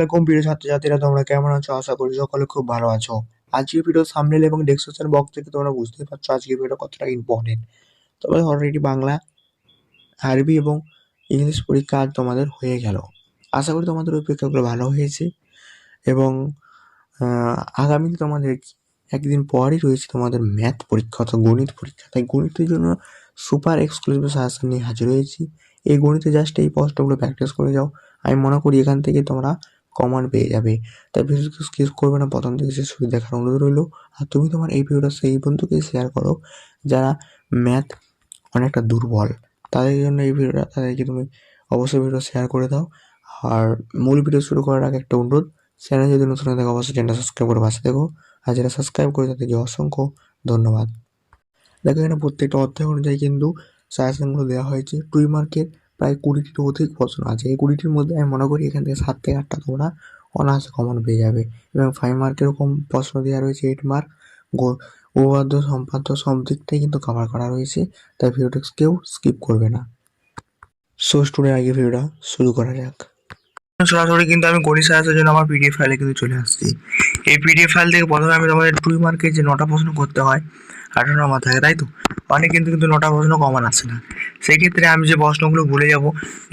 এরকম প্রিয় ছাত্রছাত্রীরা তোমরা কেমন আছো? আশা করি সকলে খুব ভালো আছো। আজকের ভিডিও সামনেল এবং ডেসক্রিপশন বক্স থেকে তোমরা বুঝতেই পারছ আজকের ভিডিও কতটা ইম্পর্টেন্ট তবে অলরেডি বাংলা আরবি এবং ইংলিশ পরীক্ষা আজ তোমাদের হয়ে গেল। আশা করি তোমাদের ওই পরীক্ষাগুলো ভালো হয়েছে এবং আহ, আগামী তোমাদের একদিন পরই রয়েছে তোমাদের ম্যাথ পরীক্ষা অর্থাৎ গণিত পরীক্ষা। তাই গণিতের জন্য সুপার এক্সক্লুসিভ সাজেশন নিয়ে হাজির হয়েছি। এই গণিতে জাস্ট এই প্রশ্নগুলো প্র্যাকটিস করে যাও। আমি মনে করি এখান থেকে তোমরা কমন পেয়ে যাবে। তাই ভিডিওকে স্কিপ করবে না। প্রথম থেকে শেষ অবধি দেখার অনুরোধ রইল। আর তুমি তোমার এই ভিডিওটা সেই বন্ধুকে শেয়ার করো, যারা ম্যাথ অনেকটা দুর্বল। তাদের জন্য এই ভিডিওটা, তাদেরকে তুমি অবশ্যই ভিডিও শেয়ার করে দাও। আর মূল ভিডিও শুরু করার আগে একটা অনুরোধ চ্যানেল যদি নতুন থাকে, অবশ্যই চ্যানেলটা সাবস্ক্রাইব করে পাশে দেখো আর যারা সাবস্ক্রাইব করে তাদেরকে অসংখ্য ধন্যবাদ। দেখো এখানে প্রত্যেকটা অধ্যায় অনুযায়ী কিন্তু সাজেশনগুলো দেওয়া হয়েছে। টুই মার্কের প্রায় কুড়িটির অধিক প্রশ্ন আছে। এই কুড়িটির মধ্যে আমি মনে করি এখান থেকে সাত থেকে আটটা তোমরা অনায়াসে কমন পেয়ে যাবে। এবং ফাইভ মার্কের কম প্রশ্ন দেওয়া রয়েছে এইট মার্ক উপপাদ্য সম্পাদ্য সব দিকটাই কিন্তু কভার করা রয়েছে। তাই ভিডিওটা কেউ স্কিপ করবে না। সো স্টুডেন্ট আগে ভিডিওটা শুরু করা যাক। সরাসরি কিন্তু আমি গণিত সাহায্যের জন্য আমার পিডিএফ ফাইলে কিন্তু চলে আসছি। এই পিডিএফ ফাইল থেকে প্রথমে আমি তোমাদের টুই মার্কের যে নটা প্রশ্ন করতে হয় আঠারো নম্বর থাকে, তাই তো? অনেক কিন্তু কিন্তু নটা প্রশ্ন কমন আসে না। সেই ক্ষেত্রে আমি যে প্রশ্নগুলো ভুলে যাব,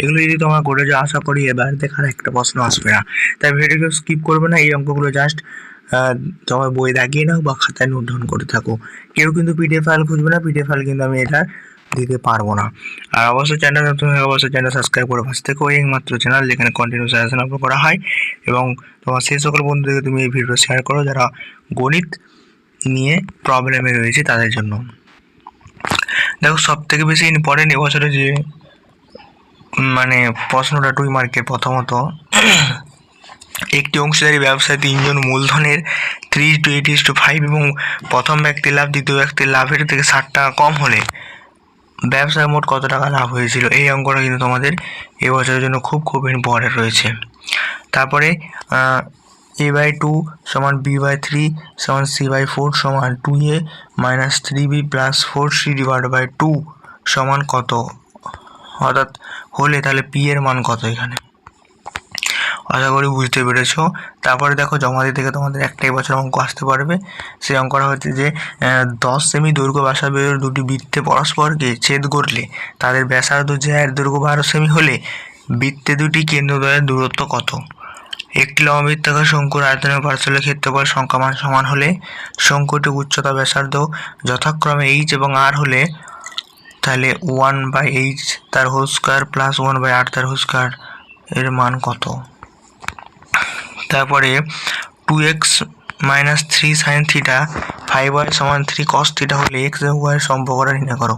এগুলো যদি তোমরা করে যাও আশা করি, এবার দেখার একটা প্রশ্ন আসবে না। তাই ভিডিওকে স্কিপ করবে না, এই অঙ্কগুলো জাস্ট তোমার বই দাগিয়ে নাও বা খাতায় নোট করে থাকো। কেউ কিন্তু পিডিএফ ফাইল খুঁজবে না পিডিএফ ফাইল কিন্তু আমি এটা দিতে পারব না। আর অবশ্যই চ্যানেল নতুন হয়ে অবশ্যই চ্যানেল সাবস্ক্রাইব করে পাশে থেকো। এই মাত্র চ্যানেল যেখানে কন্টিনিউ সাজেশন আপলোড করা হয়। এবং তোমার সেই সকল বন্ধুদেরকে তুমি এই ভিডিও শেয়ার করো, যারা গণিত নিয়ে প্রবলেমে রয়েছে তাদের জন্য। দেখো সব থেকে বেশি ইম্পর্টেন্ট এবছরে যে মানে প্রশ্নটা টুই মার্কের প্রথমত, একটি অংশীদারি ব্যবসায় তিনজন মূলধনের three two eight two five এবং প্রথম ব্যক্তির লাভ, দ্বিতীয় ব্যক্তির লাভের থেকে ষাট টাকা কম হলে ব্যবসায় মোট কত টাকা লাভ হয়েছিল? এই অঙ্কটা কিন্তু তোমাদের এবছরের জন্য খুব খুব ইম্পর্টেন্ট রয়েছে। তারপরে এ বাই টু সমান বি বাই থ্রি সমান সি বাই ফোর সমান two A minus three B plus four C divide by two সমান কত? অর্থাৎ হলে তাহলে পি এর মান কত এখানে? আশা করি বুঝতে পেরেছ। তারপরে দেখো জমাদি থেকে তোমাদের একটাই বছর অঙ্ক আসতে পারবে। সেই অঙ্কটা হচ্ছে যে দশ সেমি দৈর্ঘ্য বাসা ব্যাসার্ধের দুটি বৃত্তে পরস্পরকে ছেদ করলে তাদের ব্যাসার্ধ যে এর দৈর্ঘ্য বারো সেমি হলে বৃত্তে দুটি কেন্দ্রদ্বয়ের দূরত্ব কত? একটি লম্ববৃত্তাকার শঙ্কুর আয়তনের পার্শ্বলের ক্ষেত্রফল সংখ্যামান সমান হলে শঙ্কুটির উচ্চতা ব্যাসার্ধ যথাক্রমে এইচ এবং আর হলে তাহলে ওয়ান বাই এইচ তার whole square plus one by R তার হোল স্কোয়ার এর মান কত? তারপরে two X minus three sine theta five Y সমান থ্রি কস থিটা হলে এক্স এবং ওয়াই সম্পর্কটা নির্ণয় করো।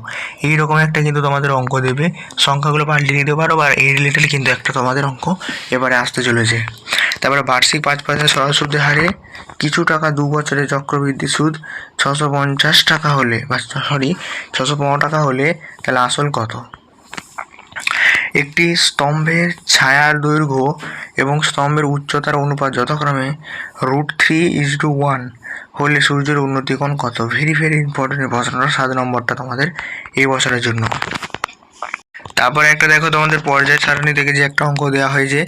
এইরকম একটা কিন্তু তোমাদের অঙ্ক দেবে। সংখ্যাগুলো পাল্টে নিতে পারো বা এই রিলেটেড কিন্তু একটা তোমাদের অঙ্ক এবারে আসতে চলেছে। তারপরে বার্ষিক পাঁচ পার্সেন্ট সরল সুদের হারে কিছু টাকা দু বছরের চক্রবৃদ্ধি সুদ ছশো পঞ্চাশ টাকা হলে বা সরি ছশো পনেরো টাকা হলে তাহলে আসল কত? একটি স্তম্ভের ছায়ার দৈর্ঘ্য এবং স্তম্ভের উচ্চতার অনুপাত যথাক্রমে root three is two one হলে সূর্যের উন্নতি উন্নতিকোণ কত? ভেরি ভেরি ইম্পর্টেন্ট প্রশ্নটা। সাত নম্বরটা তোমাদের এই বছরের জন্য। তারপরে একটা দেখো, তোমাদের পর্যায় সারণী থেকে যে একটা অঙ্ক দেওয়া হয়েছে,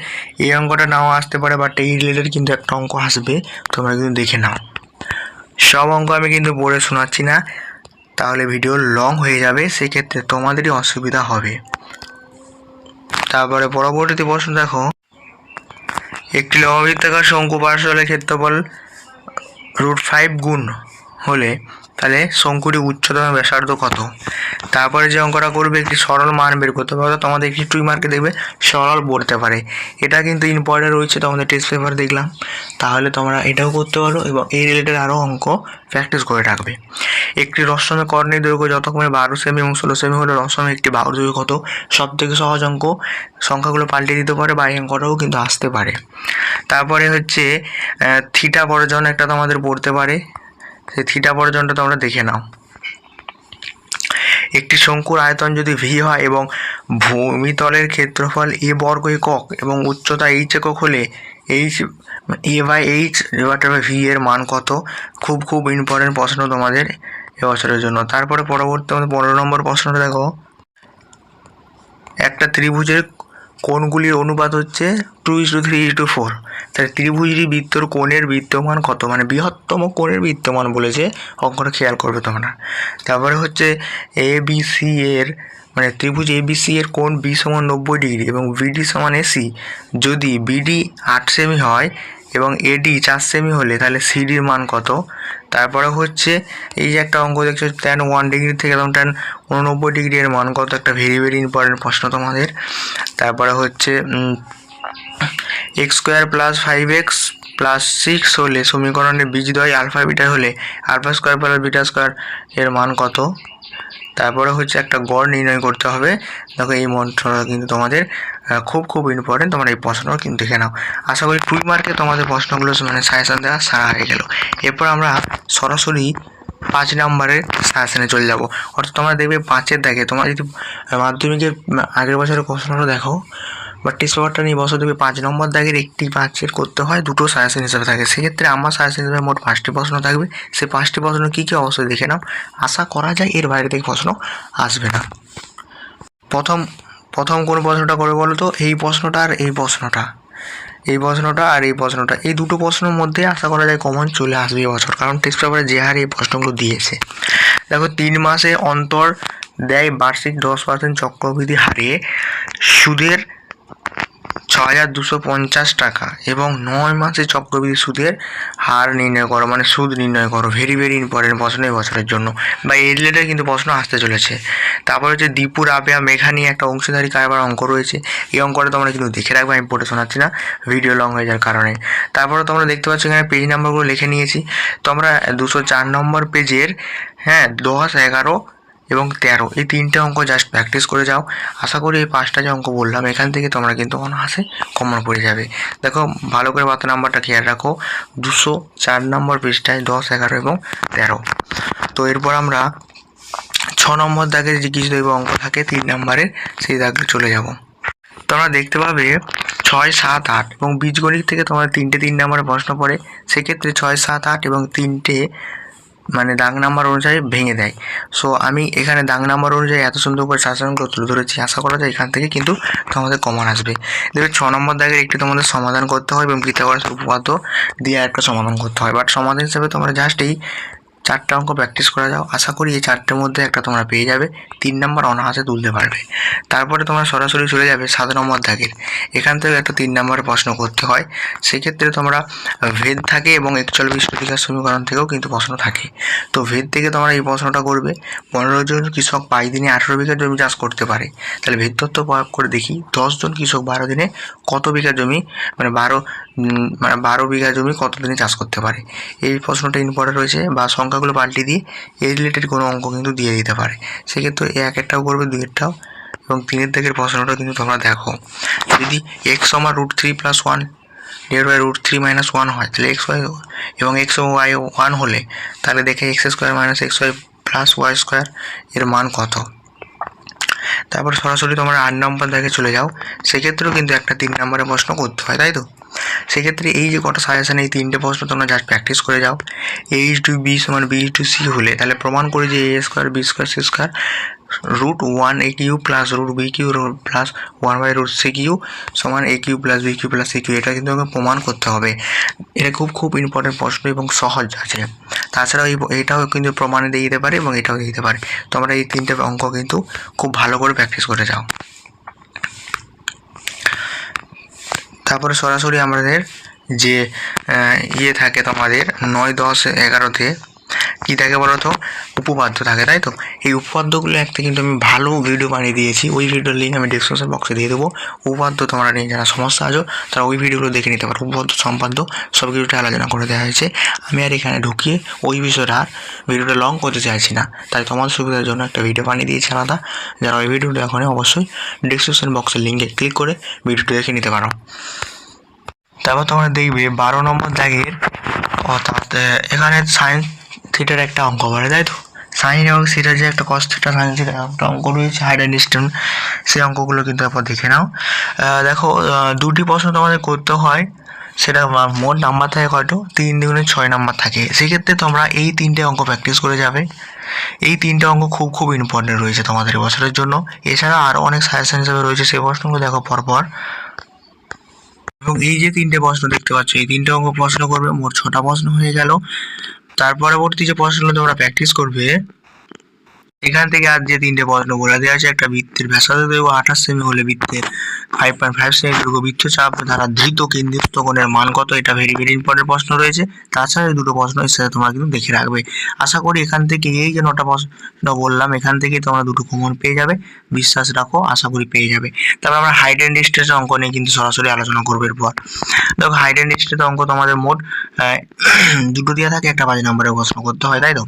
এই অঙ্কটা নাও আসতে পারে বাট এই রিলেটেড কিন্তু একটা অঙ্ক আসবে, তোমরা কিন্তু দেখে নাও। সব অঙ্ক আমি কিন্তু পড়ে শোনাচ্ছি না, তাহলে ভিডিও লং হয়ে যাবে, সেক্ষেত্রে তোমাদেরই অসুবিধা হবে। তারপরে পরবর্তী প্রশ্ন দেখো, একটি লম্ববৃত্তাকার শঙ্কু পার্শ্বলের ক্ষেত্রফল রুট ফাইভ গুণ হলে তাহলে শঙ্কুটি উচ্চতম ব্যাসার্ধ কত? তারপরে যে অঙ্কটা করবে, একটি সরল মান বের করতে পারবে অর্থাৎ তোমাদের একটি টুই মার্কে দেখবে, সরল বলতে পারে। এটা কিন্তু ইম্পর্টেন্ট রয়েছে, তোমাদের টেস্ট পেপার দেখলাম। তাহলে তোমরা এটাও করতে পারো এবং এই রিলেটেড আরও অঙ্ক প্র্যাকটিস করে রাখবে একটি রসমে কর্ণের দৈর্ঘ্য যতক্ষণে বারো সেমি এবং ষোলো সেমি হলে রসমে একটি বাহুর দৈর্ঘ্য কত? সব থেকে সহজ অঙ্ক। সংখ্যাগুলো পাল্টে দিতে পারে বা এই অঙ্কটাও কিন্তু আসতে পারে। তারপরে হচ্ছে থিটা বর্জন একটা তোমাদের পড়তে পারে। সেই থিটা বর্জনটা তোমরা দেখে নাও। একটি শঙ্কুর আয়তন যদি ভি হয় এবং ভূমিতলের ক্ষেত্রফল এ বর্গ একক এবং উচ্চতা এইচ একক হলে H A by H V এর মান কত? খুব খুব ইম্পর্টেন্ট প্রশ্ন তোমাদের এবছরের জন্য। তারপরে পরবর্তী আমাদের পনেরো নম্বর প্রশ্নটা দেখো। একটা ত্রিভুজের কোণগুলির অনুপাত হচ্ছে two is to three is to four তাহলে ত্রিভুজটি বৃত্তর কোণের বৃত্তমান কত? মানে বৃহত্তম কোণের বৃত্তমান বলেছে অঙ্কটা খেয়াল করবে তোমরা। তারপরে হচ্ছে এ বি সি এর মানে ত্রিভুজ এ বি সি এর কোণ বি সমান নব্বই ডিগ্রি এবং বিডি সমান এসি যদি বিডি আট সেমি হয় এবং এডি চার সেমি হলে তাহলে সিডির মান কত? তারপরে হচ্ছে এই যে একটা অঙ্ক দেখছ ট্যান ওয়ান ডিগ্রি থেকে এবং ট্যান উননব্বই ডিগ্রি এর মান কত? একটা ভেরি ভেরি ইম্পর্টেন্ট প্রশ্ন তোমাদের। তারপরে হচ্ছে X square plus five X plus six হলে সমীকরণের বীজদ্বয় আলফা বিটা হলে alpha square plus beta square এর মান কত? তারপরে হচ্ছে একটা গড় নির্ণয় করতে হবে। দেখো এই মন্ত্রটা কিন্তু তোমাদের খুব খুব ইম্পর্টেন্ট তোমরা এই প্রশ্নটা কিন্তু দেখে নাও। আশা করি টুই মার্কে তোমাদের প্রশ্নগুলো মানে সাজেশন দেওয়া সারা হয়ে গেল। এরপর আমরা সরাসরি পাঁচ নম্বরের সাজেশনে চলে যাব। অর্থাৎ তোমরা দেখবে পাঁচের দেখে তোমরা যদি মাধ্যমিকের আগের বছরের প্রশ্নটা দেখো, বা টেস্ট পেপারটা নিয়ে বছর দেখবে পাঁচ নম্বর দাগের একটি পাঁচের করতে হয়, দুটো সাজেশন হিসেবে থাকে। সেক্ষেত্রে আমার সাজেশন হিসেবে মোট পাঁচটি প্রশ্ন থাকবে। সেই পাঁচটি প্রশ্ন কী কী অবশ্যই দেখে নাও। আশা করা যায় এর বাইরে থেকে প্রশ্ন আসবে না। প্রথম প্রথম কোন প্রশ্নটা করবে বলো তো? এই প্রশ্নটা আর এই প্রশ্নটা। এই প্রশ্নটা আর এই প্রশ্নটা। এই দুটো প্রশ্নের মধ্যে আশা করা যায় কমন চলে আসবে এবছর কারণ টেস্ট পেপারে যে হারে এই প্রশ্নগুলো দিয়েছে। দেখো, তিন মাসে অন্তর দেয় বার্ষিক দশ পার্সেন্ট চক্রবৃদ্ধি হারে সুদের ছ হাজার দুশো পঞ্চাশ টাকা এবং নয় মাসে চক্রবৃদ্ধি সুদের হার নির্ণয় করো মানে সুদ নির্ণয় করো ভেরি ভেরি ইম্পর্টেন্ট প্রশ্ন এই বছরের জন্য। বা এই রিলেটেড কিন্তু প্রশ্ন আসতে চলেছে। তারপর হচ্ছে দীপুর আবেয়া মেঘা নিয়ে একটা অংশীদারি কারবার অঙ্ক রয়েছে। এই অঙ্কটা তোমরা কিন্তু দেখে রাখবে, আমি পড়ে শোনাচ্ছি না ভিডিও লং হয়ে যাওয়ার কারণে। তারপরে তোমরা দেখতে পাচ্ছ এখানে পেজ নাম্বারগুলো লিখে নিয়েছি। তোমরা দুশো চার নম্বর পেজের হ্যাঁ দশ এগারো এবং তেরো। এই তিনটে অঙ্ক জাস্ট প্র্যাকটিস করে যাও। আশা করি এই পাঁচটা যে অঙ্ক বললাম, এখান থেকে তোমরা কিন্তু অনায়াসে কমন পড়ে যাবে। দেখো, ভালো করে বাতা নাম্বারটা খেয়াল রাখো। দুশো চার নম্বর পৃষ্ঠায় দশ, এগারো এবং তেরো। তো এরপর আমরা ছ নম্বর দাগে যে কিছু দেখবে অঙ্ক থাকে, তিন নম্বরের সেই দাগে চলে যাব। তোমরা দেখতে পাবে ছয়, সাত, আট এবং বীজগণিত থেকে তোমার তিনটে, তিন নম্বরের প্রশ্ন পড়ে। সেক্ষেত্রে ছয়, সাত, আট এবং তিনটে মানে দাগ নাম্বার অনুযায়ী ভেঙে দেয়। সো আমি এখানে দাগ নাম্বার অনুযায়ী এত সুন্দর করে শাসনগুলো তুলে ধরেছি, আশা করা যায় এখান থেকে কিন্তু তোমাদের কমন আসবে। দেখবে ছ নম্বর দাগের একটি তোমাদের সমাধান করতে হয় এবং পিথাগোরাস উপপাদ্য দিয়ে একটা সমাধান করতে হয়। বাট সমাধান হিসেবে তোমরা জাস্ট এই চারটে অঙ্ক প্র্যাকটিস করে যাও। আশা করি এই চারটের মধ্যে একটা তোমরা পেয়ে যাবে। তিন নম্বর অনাহাসে তুলতে পারবে। তারপরে তোমরা সরাসরি চলে যাবে সাত নম্বর দাগের এখান থেকে একটা তিন নম্বরের প্রশ্ন করতে হয়। সেক্ষেত্রে তোমরা ভেদ থাকে এবং একচল বিস্ফোটিকার সমীকরণ থেকেও কিন্তু প্রশ্ন থাকে। তো ভেদ থেকে তোমরা এই প্রশ্নটা করবে। পনেরো জন কৃষক পাঁচ দিনে আঠেরো বিঘা জমি চাষ করতে পারে। তাহলে ভেদ তত্ত্ব প্রয়োগ করে দেখি দশ জন কৃষক বারো দিনে কত বিঘা জমি মানে বারো মানে বারো বিঘা জমি কত দিনে চাষ করতে পারে? এই প্রশ্নটা ইম্পর্টেন্ট রয়েছে বা সংখ্যাগুলো পাল্টে দিয়ে এই রিলেটেড কোনো অঙ্ক কিন্তু দিয়ে দিতে পারে। সেক্ষেত্রে এক একটাও করবে দুইয়েরটাও এবং তিনের দিকের প্রশ্নটা কিন্তু তোমরা দেখো। যদি এক্স সমান root three plus one divide by root three minus one হয়, তাহলে এক্স ওয়াই এবং এক্স ওয়াই ওয়ান হলে তাহলে দেখে X square minus X Y plus Y square এর মান কত? তারপর সরাসরি তোমরা আট নম্বর দেখে চলে যাও। সেক্ষেত্রেও কিন্তু একটা তিন নম্বরের প্রশ্ন করতে হয়, তাই তো? সেক্ষেত্রে এই যে কটা সাজেশন এই তিনটে প্রশ্ন তোমরা জাস্ট প্র্যাকটিস করে যাও। এইচ টু বি সমান বি টু সি হলে, তাহলে প্রমাণ করে যে A square B square C square root one A Q plus root B Q plus one by root C Q সমান A Q plus B Q plus C Q এটা কিন্তু আমাকে প্রমাণ করতে হবে। এটা খুব খুব ইম্পর্টেন্ট প্রশ্ন এবং সহজ আছে। তাছাড়াও এই এটাও কিন্তু প্রমাণে দিয়ে দিতে পারে এবং এটাও দিয়ে দিতে পারে। তোমরা এই তিনটে অঙ্ক কিন্তু খুব ভালো করে প্র্যাকটিস করে যাও। তারপরে সরাসরি আমাদের যে ইয়ে থাকে তোমাদের নয় দশ এগারোতে কী থাকে বলো তো উপপাদ্য থাকে, তাই তো? এই উপপাদ্যগুলো একটা কিন্তু আমি ভালো ভিডিও বানিয়ে দিয়েছি। ওই ভিডিওর লিঙ্ক আমি ডিসক্রিপশন বক্সে দিয়ে দেবো। উপপাদ্য তোমরা নিয়ে যারা সমস্যা আছো, তারা ওই ভিডিওগুলো দেখে নিতে পারো। উপপাদ্য সম্পাদ্য সব কিছুটা আলোচনা করে দেওয়া হয়েছে। আমি আর এখানে ঢুকিয়ে ওই বিষয়টা আর ভিডিওটা লং করতে চাইছি না। তাই তোমাদের সুবিধার জন্য একটা ভিডিও বানিয়ে দিয়েছি আলাদা। যারা ওই ভিডিওটা এখন অবশ্যই ডিসক্রিপশন বক্সের লিঙ্কে ক্লিক করে ভিডিওটা দেখে নিতে পারো। তারপর তোমরা দেখবে বারো নম্বর দাগের অর্থাৎ এখানে সায়েন্স থিটার একটা অঙ্ক বলে তাই তো? সাইন এবং থিটার যে একটা কস থিটা সাইন থিটার একটা অঙ্ক রয়েছে হাইড অ্যান্ড ডিস্টেন্স সেই অঙ্কগুলো কিন্তু একবার দেখে নাও। দেখো দুটি প্রশ্ন তোমাদের করতে হয়, সেটা মোট নাম্বার থাকে কয়টো? তিন দুগুণে ছয় নাম্বার থাকে। সেক্ষেত্রে তোমরা এই তিনটে অঙ্ক প্র্যাকটিস করে যাবে। এই তিনটে অঙ্ক খুব খুব ইম্পর্টেন্ট রয়েছে তোমাদের বছরের জন্য। এছাড়া আরও অনেক সাজেশন হিসেবে রয়েছে, সেই প্রশ্নগুলো দেখো পরপর। এবং এই যে তিনটে প্রশ্ন দেখতে পাচ্ছ, এই তিনটে অঙ্ক প্রশ্ন করবে, মোট ছটা প্রশ্ন হয়ে গেল। তার পরবর্তী যে পড়াশোনা তোমরা প্র্যাকটিস করবে এখান থেকে আর যে তিনটে প্রশ্ন বলে দেওয়া আছে, একটা বৃত্তের ব্যাসার্ধ দেবো আঠাশ সেমি হলে বৃত্তের ফাইভ পয়েন্ট ফাইভ সেমি দৈর্ঘ্য বৃত্তচাপ, দ্বারা ধৃত কেন্দ্রস্থ কোণের মান কত? এটা ভেরি ভেরি ইম্পর্টেন্ট প্রশ্ন রয়েছে। তাছাড়া দুটো প্রশ্ন এর সাথে তোমরা কিন্তু দেখে রাখবে। আশা করি এখান থেকে এই যে নটা প্রশ্ন বললাম, এখান থেকে তোমরা দুটো কমন পেয়ে যাবে। বিশ্বাস রাখো, আশা করি পেয়ে যাবে। তারপর আমরা হাইড অ্যান্ড ডিস্টেন্স অঙ্ক নিয়ে কিন্তু সরাসরি আলোচনা করব এরপর। দেখো হাইড অ্যান্ড ডিস্টেন্স অঙ্ক তোমাদের মোট দুটো দেওয়া থাকে, একটা পাঁচ নম্বরের প্রশ্ন করতে হয়, তাই তো?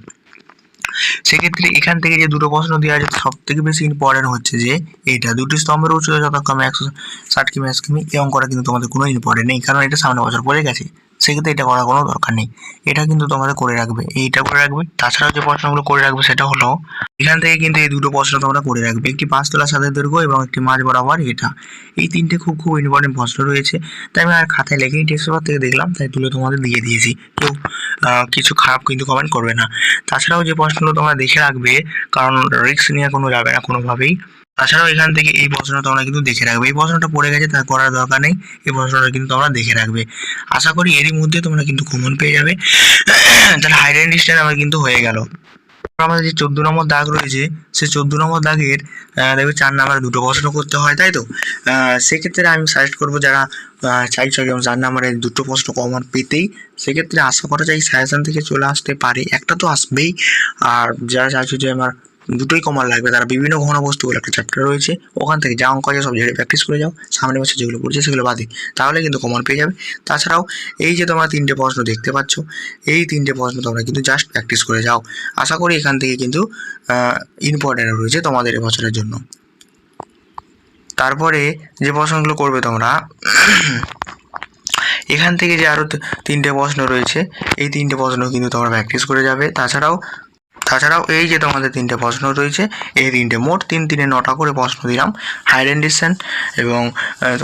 সেক্ষেত্রে এখান থেকে যে দুটো প্রশ্ন দেওয়া আছে সব থেকে বেশি ইম্পর্টেন্ট হচ্ছে যে, এটা দুটি স্তম্ভের উচ্চতা যথাক্রমে একশো ষাট কিমি, একশো কিমি এই অঙ্কটা কিন্তু তোমাদের কোনো ইম্পর্টেন্ট নেই, কারণ এটা সামনে বছর পড়ে গেছে। সেক্ষেত্রে এটা করার কোনো দরকার নেই। এটা কিন্তু তোমাদের করে রাখবে। এইটা করে রাখবে। তাছাড়াও যে প্রশ্নগুলো করে রাখবে, সেটা হলো এখান থেকে কিন্তু এই দুটো প্রশ্ন তোমরা করে রাখবে। একটি পাঁচতলা সাদের দৈর্ঘ্য এবং একটি মাঝ বরাবর এটা এই তিনটে খুব খুব ইম্পর্টেন্ট প্রশ্ন রয়েছে। তাই আমি আর খাতায় লেখেই টেক্সট পেপার থেকে দেখলাম, তাই তুলে তোমাদের দিয়ে দিয়েছি। কেউ কিছু খারাপ কিন্তু কমেন্ট করবে না। তাছাড়াও যে প্রশ্নগুলো তোমরা দেখে রাখবে, কারণ রিস্ক নিয়ে কোনো যাবে না কোনোভাবেই। তাছাড়াও এখান থেকে এই প্রশ্নটা তোমরা কিন্তু দেখে রাখবে। এই প্রশ্নটা পড়ে গেছে তা করার দরকার নেই। এই প্রশ্নটা কিন্তু তোমরা দেখে রাখবে। আশা করি এরই মধ্যে তোমরা কিন্তু কমন পেয়ে যাবে। তাহলে হাইড অ্যান্ড আমার কিন্তু হয়ে গেল। আমাদের যে চোদ্দ নম্বর দাগ রয়েছে সেই চোদ্দ নম্বর দাগের দেখবে চার নাম্বার দুটো প্রশ্ন করতে হয়, তাই তো? সেক্ষেত্রে আমি সাজেস্ট করব যারা চাইছো যেমন চার নাম্বারে দুটো প্রশ্ন কমন পেতেই, সেক্ষেত্রে আশা করা যায় সাজেশন থেকে চলে আসতে পারে। একটা তো আসবেই। আর যারা চাইছো যে আমার দুটোই কমন লাগবে। তারা বিভিন্ন ঘনবস্তু বলে একটা চ্যাপ্টার রয়েছে, ওখান থেকে যা অঙ্ক আছে, সব ঝেড়ে প্র্যাকটিস করে যাও সামনে বছর যেগুলো পড়ছে সেগুলো বাদে। তাহলে কিন্তু কমন পেয়ে যাবে। তাছাড়াও এই যে তোমরা তিনটে প্রশ্ন দেখতে পাচ্ছ, এই তিনটে প্রশ্ন তোমরা কিন্তু জাস্ট প্র্যাকটিস করে যাও। আশা করি এখান থেকে কিন্তু ইম্পর্টেন্ট রয়েছে তোমাদের এবছরের জন্য। তারপরে যে প্রশ্নগুলো করবে তোমরা, এখান থেকে যে আরও তিনটে প্রশ্ন রয়েছে, এই তিনটে প্রশ্ন কিন্তু তোমরা প্র্যাকটিস করে যাবে। তাছাড়াও তাছাড়াও এই যে তোমাদের তিনটে প্রশ্ন রয়েছে, এই তিনটে মোট তিন তিনে নটা করে প্রশ্ন দিলাম। হাইড অ্যান্ড ডিসেন্ট এবং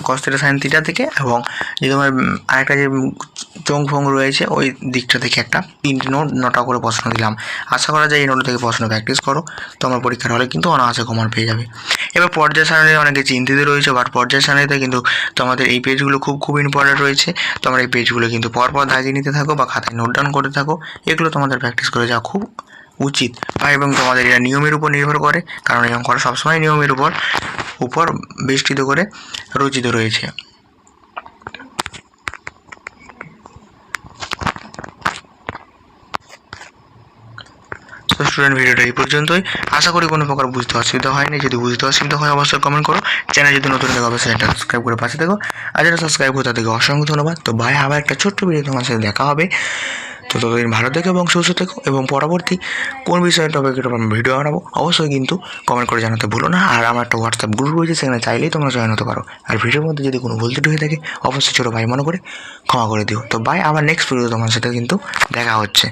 কস্টের সাইন তিটা থেকে এবং যে তোমার আরেকটা যে চোং ফোং রয়েছে, ওই দিকটা থেকে একটা তিনটে নোট নটা করে প্রশ্ন দিলাম। আশা করা যায় এই নোট থেকে প্রশ্ন প্র্যাকটিস করো। তোমার পরীক্ষার হলে কিন্তু অনায়াসে কমন পেয়ে যাবে। এবার পর্যায় সারণী অনেকে চিন্তিত রয়েছে বাট পর্যায় সারণীতে কিন্তু তোমাদের এই পেজগুলো খুব খুব ইম্পর্টেন্ট রয়েছে। তোমরা এই পেজগুলো কিন্তু পরপর দাগিয়ে নিতে থাকো বা খাতায় নোট ডাউন করতে থাকো। এগুলো তোমাদের প্র্যাকটিস করে যাওয়া খুব উচিত। বা এবং তোমাদের এটা নিয়মের উপর নির্ভর করে, কারণ এই অঙ্কটা সবসময় নিয়মের উপর উপর বেষ্টিত করে রচিত রয়েছে। তো স্টুডেন্ট ভিডিওটা এই পর্যন্তই। আশা করি কোনো প্রকার বুঝতে অসুবিধা হয়নি। যদি বুঝতে অসুবিধা হয়, অবশ্যই কমেন্ট করো। চ্যানেল যদি নতুন দেখো, অবশ্যই চ্যানেলটা সাবস্ক্রাইব করে পাশে দেখো আর যারা সাবস্ক্রাইব করতে তাদেরকে অসংখ্য ধন্যবাদ। তো ভাই, আবার একটা ছোট্ট ভিডিও তোমার সাথে দেখা হবে। তো ততদিন ভালো থেকো এবং সুস্থ থেকো এবং পরবর্তী কোন বিষয়ে টপিকের উপর ভিডিও বানাবো, অবশ্যই কিন্তু কমেন্ট করে জানাতে ভুলো না। আর আমার একটা হোয়াটসঅ্যাপ গ্রুপ রয়েছে, সেখানে চাইলেই তোমরা জয়েন হতে পারো। আর ভিডিওর মধ্যে যদি কোনো ভুল ত্রুটি হয়ে থাকে, অবশ্যই ছোটো ভাই মনে করে ক্ষমা করে দিও। তো বাই আবার নেক্সট ভিডিও তোমার সাথে কিন্তু দেখা হচ্ছে।